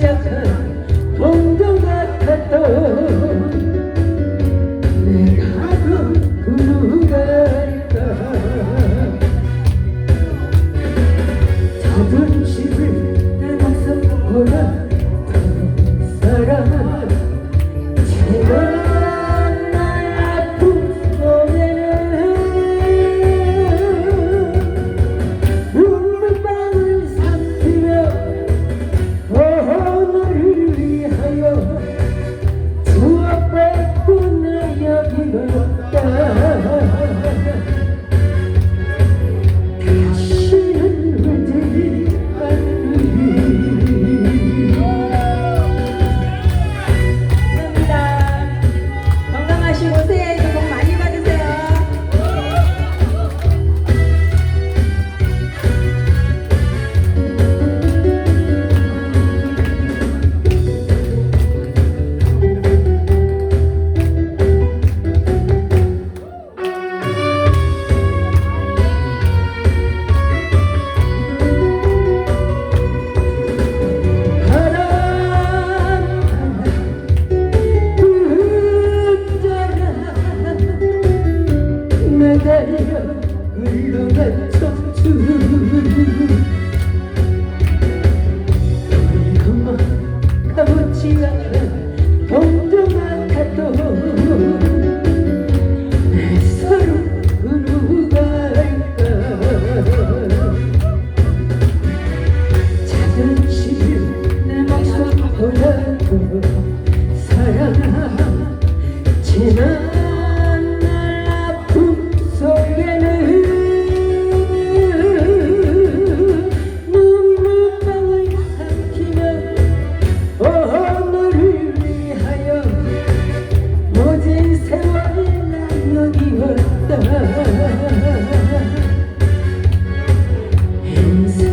嗯。 그 흘러가던 이것만 가보지 않아 friends.